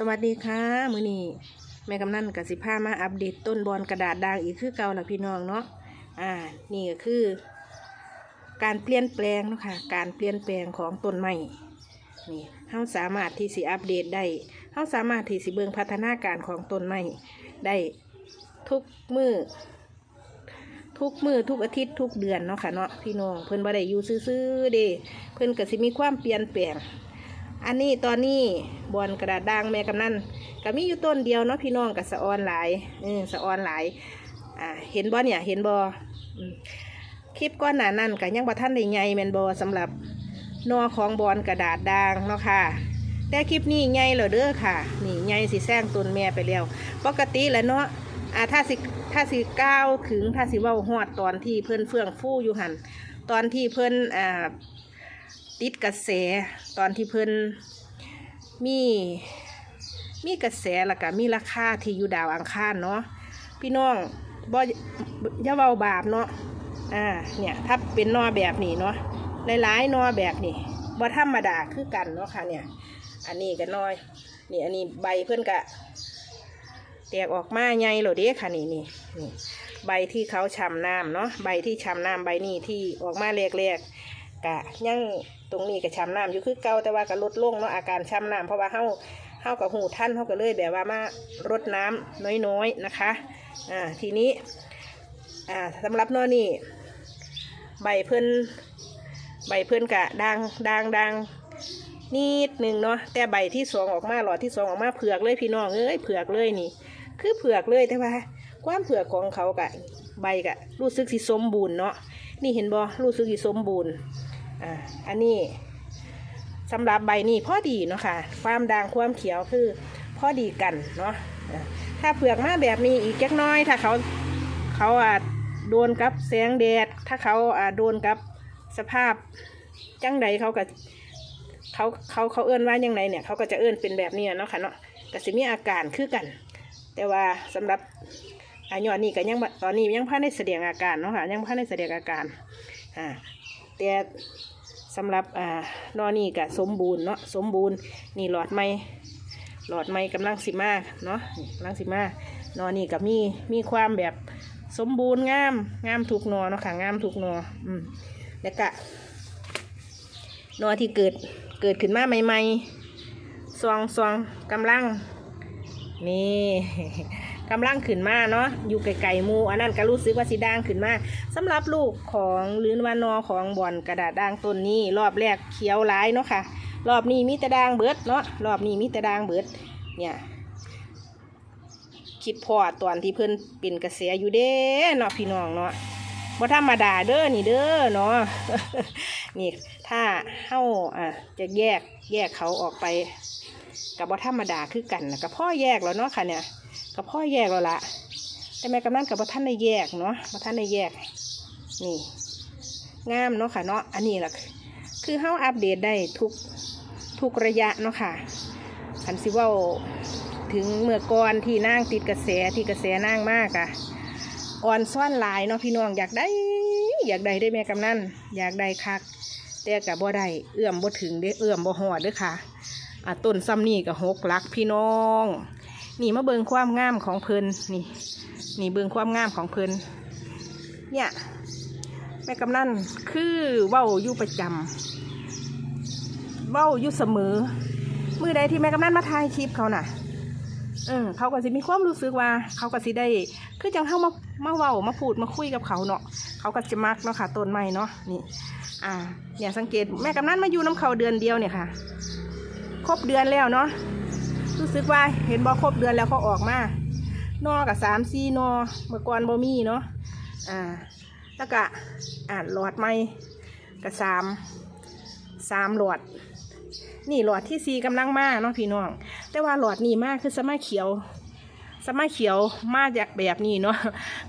สวัสดีค่ะมือนี้แม่กำนันกับสิพามาอัปเดตต้นบอลกระดาษด่างอีกคือเก่าละพี่น้องเนาะอ่านี่ก็คือ การเปลี่ยนแปลงเนาะค่ะการเปลี่ยนแปลงของต้นไม้นี่เฮาสามารถที่สิอัปเดตได้เฮาสามารถที่สิเบิ่งพัฒนาการของต้นไม้ได้ทุกมือทุกมือทุกอาทิตย์ทุกเดือนเนาะค่ะเนาะพี่น้องเพิ่นบ่ได้อยู่ซื่อๆเด้เพิ่นก็สิมีความเปลี่ยนแปลง อันนี้ตอนนี้บอลกระดาษด่างแม่กำนันก็มีอยู่ต้นเดียวเนาะพี่น้องกับสะออนหลายเออสะออนหลายอ่าเห็นบอเนี่ยเห็นบอคลิปก้อนหนานั่นก็ยังบ่ท่านได้ใหญ่แมนบอสำหรับนอของบอลกระดาษด่างเนาะค่ะแต่คลิปนี้ใหญ่แล้วเด้อค่ะ นี่ใหญ่สิแซงต้นแม่ไปแล้วปกติแล้วเนาะอ่าถ้าสิถ้าสิก้าวถึงถ้าสิว้าฮอดตอนที่เพื่อนเฟื่องฟู่อยู่หันตอนที่เพื่อนอ่า ติดกระแสตอนที่เพิ่นมีมีกระแสแล้วก็มีราคาที่อยู่ดาวอังคารเนาะพี่น้องบ่อย่าเว้าบาปเนาะอ่าเนี่ยถ้าเป็นนอแบบนี้เนาะหลายๆนอแบบนี้บ่ธรรมดาคือกันเนาะค่ะเนี่ย อันนี้ก็น้อยนี่อันนี้ใบเพิ่อนกะแตกออกมาใหญ่หลดเด้ค่ะนี่นี่นี่ใบที่เขาชำน้ำเนาะใบที่ชำน้ำใบนี้ที่ออกมาแรกๆกะยัง ตรงนี้กะช้ำน้ำอยู่คือเก่าแต่ว่าก็ลดลงเนาะอาการช้ำน้ำเพราะว่าเฮาเฮากับหูท่านเฮาก็เลยแบบว่ามารดน้ำน้อยๆนะคะ อ่าทีนี้ อ่าสำหรับนอนี่ใบเพิ่นใบเพิ่นกะด่างด่างด่างนิดหนึ่งเนาะแต่ใบที่สองออกมาหลอดที่สองออกมาเผือกเลยพี่น้องเอ้ยเผือกเลยนี่ คือเผือกเลยแต่ว่าความเผือกของเขากะใบกะรู้สึกสิสมบูรณ์เนาะนี่เห็นบ่รู้สึกสิสมบูรณ์ อ่าอันนี้สำหรับใบนี้พอดีเนาะค่ะ ความด่างความเขียวคือพอดีกันเนาะถ้าเผือกมาแบบนี้อีกจักน้อย ถ้าเขาเขาอ่าโดนกับแสงแดด ถ้าเขาอ่าโดนกับสภาพจังใดเขาก็เขาเขาเขาเอื้อนว่ายังไงเนี่ยเขาก็จะเอื้อนเป็นแบบนี้เนาะค่ะเนาะก็สิมีอาการคือกัน แต่ว่าสำหรับอันยอดนี่ก็ยังตอนนี้ยังพันในแสดงอาการเนาะค่ะยังพันในแสดงอาการอ่า แต่สำหรับอ่านอนี่ก็สมบูรณ์เนาะสมบูรณ์นี่หลอดไม้หลอดไม้กำลังสิมาเนาะกำลังสิมานอนี่ก็มีมีความแบบสมบูรณ์งามงามถูกนอเนาะค่ะงามถูกนออืมแล้วก็นอที่เกิดเกิดขึ้นมาใหม่ๆซองซองกำลังนี่ กำลังขึ้นมาเนาะอยู่ไกลๆมูอันนั้นก็รู้สึกว่าสีด่างขึ้นมาสำหรับลูกของลืนวานอของบอนกระดาษด่างต้นนี้ รอบแรกเขียวร้ายเนาะค่ะ รอบนี้มีแต่ด่างเบิดเนาะรอบนี้มีแต่ด่างเบิดเนี่ยคิดพอตอนที่เพิ่นเป็นกระแสอยู่เด้เนาะพี่น้องเนาะบ่ธรรมดาเด้อนี่เด้อเนาะนี่ถ้าเฮาอะจะแยกแยกเขาออกไปกับบ่ธรรมดาคือกันนะกับพ่อแยกแล้วเนาะค่ะเนี่ย กับพ่อแยกแล้วละแต่แม่กำนันกับพ่ท่านได้แยกเนาะพ่ท่านได้แยก นี่งามเนาะค่ะเนาะอันนี้แหละคือเฮาอัปเดตได้ทุกทุกระยะเนาะค่ะคันสิว่าถึงเมื่อก่อนที่นั่งติดกระแสที่กระแสนั่งมากอะอ่อนซ่อนลายเนาะพี่น้องอยากได้ อยากได้ได้แม่กำนันอยากได้คักแต่กับบ่ได้เอื้อมบ่ถึงเด้เอื้อมบ่หอดด้อค่ะอะต้นซ้ำนี่กับหกลักพี่น้อง นี่มาเบิงความงามของเพลินนี่ นี่เบิงความงามของเพลินเนี่ยแม่กำนันคือเว้าอยู่ประจำเว้าอยู่เสมอ มือใดที่แม่กำนันมาถ่ายคลิปเขาน่ะเออเขาก็สิมีความรู้สึกว่า เขาก็สิได้ คือจังเข้ามามาเว้ามาพูดมาคุยกับเขาเนาะเขาก็จะมักเนาะค่ะต้นไม้เนาะนี่ อ่า เนี่ยสังเกตแม่กำนันมาอยู่น้ำเขาเดือนเดียวเนี่ยค่ะ ครบเดือนแล้วเนาะ รู้สึกว่าเห็นบอครบเดือนแล้วเขาออกมานอกับสามสี่นอเมื่อก่อนบอมีเนาะอ่าแล้วก็อ่าหลอดไม้กับสามสามหลอด นี่หลอดที่สี่กำลังมาเนาะพี่น้อง แต่ว่าหลอดนี่มากคือสมัยเขียวสมัยเขียวมาจากแบบนี้เนาะ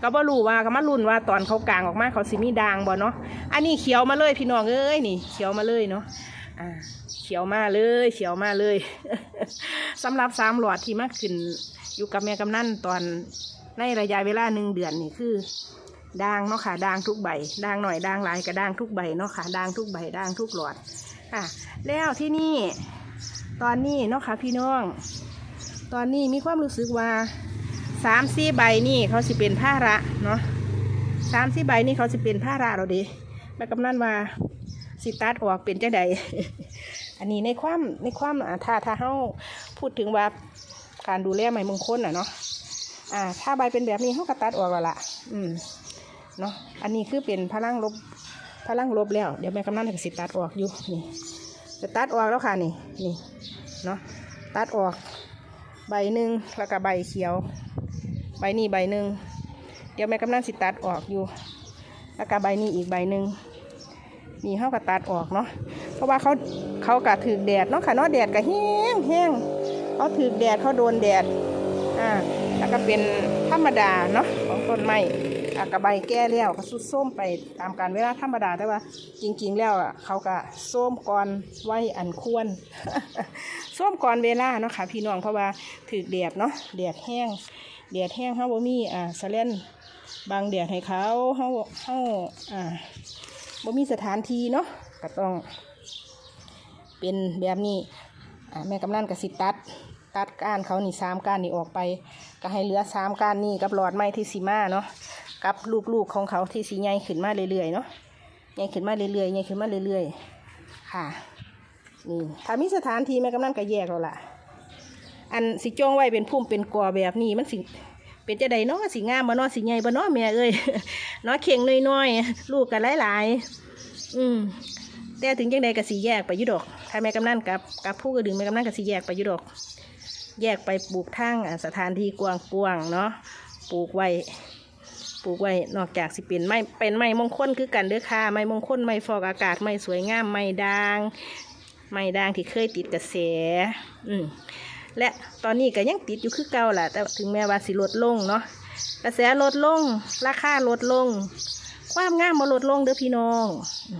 ก็บ่รู้ว่าก็มาลุ้นว่าตอนเขากลางออกมาเขาสิมีด่างบ่เนาะอันนี้เขียวมาเลยพี่น้องเอ้ยนี่ เขียวมาเลยเนาะอ่า ขียวมาเลย เขียวมาเลยสำหรับสามหลอดที่มาขึ้น อยู่กับแม่กำนันตอนในระยะเวลาหนึ่งเดือนนี่คือด่างเนาะค่ะด่างทุกใบด่างหน่อยด่างหลายก็ด่างทุกใบเนาะค่ะด่างทุกใบด่างทุกหลอดอะแล้วที่นี่ตอนนี้เนาะค่ะพี่น้อง ตอนนี้มีความรู้สึกว่าสามสี่ใบนี่เขาสิเป็นผ้าระเนาะสามสี่ใบนี่เขาสิเป็นผ้าระเราดิแม่กำนันว่าสิตัดออกเป็นจังใด อันนี้ในความในความอ่าถ้าถ้าเฮาพูดถึงว่าการดูแลไม้มงคลอะเนาะอ่า ถ้าใบเป็นแบบนี้เฮาก็ตัดออกแล้วล่ะ อืมเนาะอันนี้คือเป็นพลังลบพลังลบแล้ว เดี๋ยวแม่กำนันถึงสิตัดออกอยู่นี่จะตัดออกแล้วค่ะนี่นี่เนาะตัดออกใบหนึ่งแล้วก็ใบเขียว ใบนี้ใบหนึ่งเดี๋ยวแม่กำนันสิตัดออกอยู่ แล้วก็ใบนี้อีกใบหนึ่งนี่เขาก็ตัดออกเนาะเพราะว่าเขา เขากะถือแดดเนาะค่ะเนาะแดดก็แห้งแห้งเขาถือแดดเขาโดนแดดอ่าแล้วก็เป็นธรรมดาเนาะของต้นไม้อะกระใบแก่แล้วก็สุดส้มไปตามการเวลาธรรมดาแต่ว่า จริง ๆ แล้วอะเขาก็ส้มก่อนไว้อันควรส้มก่อนเวลาเนาะค่ะพี่น้องเพราะว่าถือแดดเนาะแดดแห้งแดดแห้งเขาบ่มีอ่าสเลนบางแดดให้เขาเขาเขาอ่าบ่มีสถานที่เนาะก็ต้อง เป็นแบบนี้แม่กำนันกับสิตัด ตัดก้านเขานี่สามก้านนี่ออกไป ก็ให้เหลือสามก้านนี่กับหลอดไม้ที่สีมาเนาะกับลูกๆของเขาที่สีใหญ่ขึ้นมาเรื่อยๆเนาะใหญ่ขึ้นมาเรื่อยๆใหญ่ขึ้นมาเรื่อยๆ ค่ะนี่ถ้ามีสถานที่แม่กำนันก็แยกแล้วล่ะ อันสิจ้องไว้เป็นพุ่มเป็นกอแบบนี้มันสิเป็นจะใดเนาะสิงามบ่เนาะสิใหญ่บ่เนาะแม่เอ้ยเนาะเข่งน้อยๆ ลูกกันหลายๆ อืม แต่ถึงจังใดก็สิแยกไปยู่ดอกถ้าแม่กำนันกับกับผู้กระดึงแม่กำนันก็สิแยกไปยู่ดอก แยกไปปลูกทางสถานที่กว้างๆเนาะปลูกไว้ปลูกไว้นอกจากสิเป็นไม้เป็นไม้มงคลคือกันเด้อค่ะไม้มงคลไม้ฟอกอากาศไม้สวยงามไม้ด่างไม้ด่างที่เคยติดกระแส อืมและตอนนี้ก็ยังติดอยู่คือเก่าแหละแต่ถึงแม้ว่าสิลดลงเนาะกระแสลดลง ราคาลดลง ความงามบ่ลดลงเด้อพี่น้องอ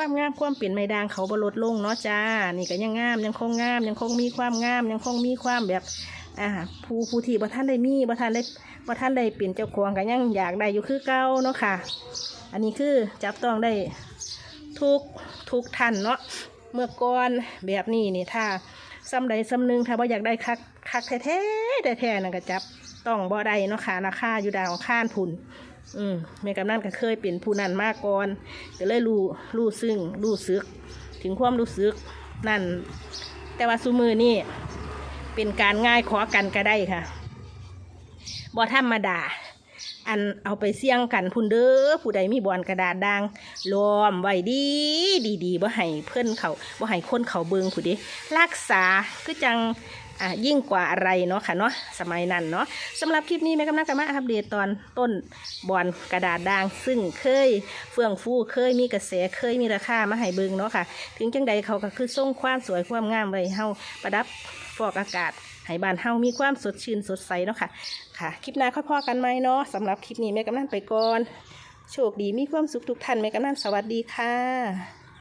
ความงามความเปลี่ยนไม้ด่างเขาบลดลงเนาะจ้า นี่ก็ยังงามยังคงงาม ยังคงมีความงาม ยังคงมีความแบบอ่าผู้ผู้ที่บ่ท่านได้มีบ่ท่านได้บ่ท่านได้เปลี่ยนเจ้าของก็ยังอยากได้อยู่คือเก่าเนาะค่ะ อันนี้คือจับต้องได้ทุกทุกท่านเนาะเมื่อก่อนแบบนี้นี่ถ้าซ้ำใดซ้ำหนึ่งถ้าบ่อยากได้คักคักแท้ๆแท้ๆนั่นก็จับต้องบ่ได้เนาะค่ะราคาอยู่ดาวข้านผุน อืมแม่กำนันก็เคยเป็นผู้นั้นมาก่อนก็เลยรู้รู้ซึ่งรู้สึก ถึงความรู้สึกนั่น แต่ว่าซูมือนี่เป็นการง่ายขอกันก็ได้ค่ะบ่ธรรมดาอันเอาไปเสี่ยงกันพุ่นเด้อผู้ใดมีบอลกระดาษด่างล้อมไว้ดีดีดีบ่ให้เพื่อนเขาบ่ให้คนเขาเบิงผู้เด้รักษาคือจัง อ่ายิ่งกว่าอะไรเนาะค่ะเนาะสมัยนั้นเนาะสำหรับคลิปนี้แม่กำนันก็มาอัปเดตตอนต้นบอลกระดาษด่าง ซึ่งเคยเฟื่องฟูเคยมีกระแสเคยมีราคามาให้เบิงเนาะค่ะ ถึงจังใดเขาก็คือส่งความสวยความงามไว้ให้เฮาประดับฟอกอากาศให้บ้านเฮามีความสดชื่นสดใสเนาะค่ะค่ะ คลิปหน้าค่อยพอกันไหมเนาะสำหรับคลิปนี้แม่กำนันไปก่อน โชคดีมีความสุขทุกท่านแม่กำนันสวัสดีค่ะ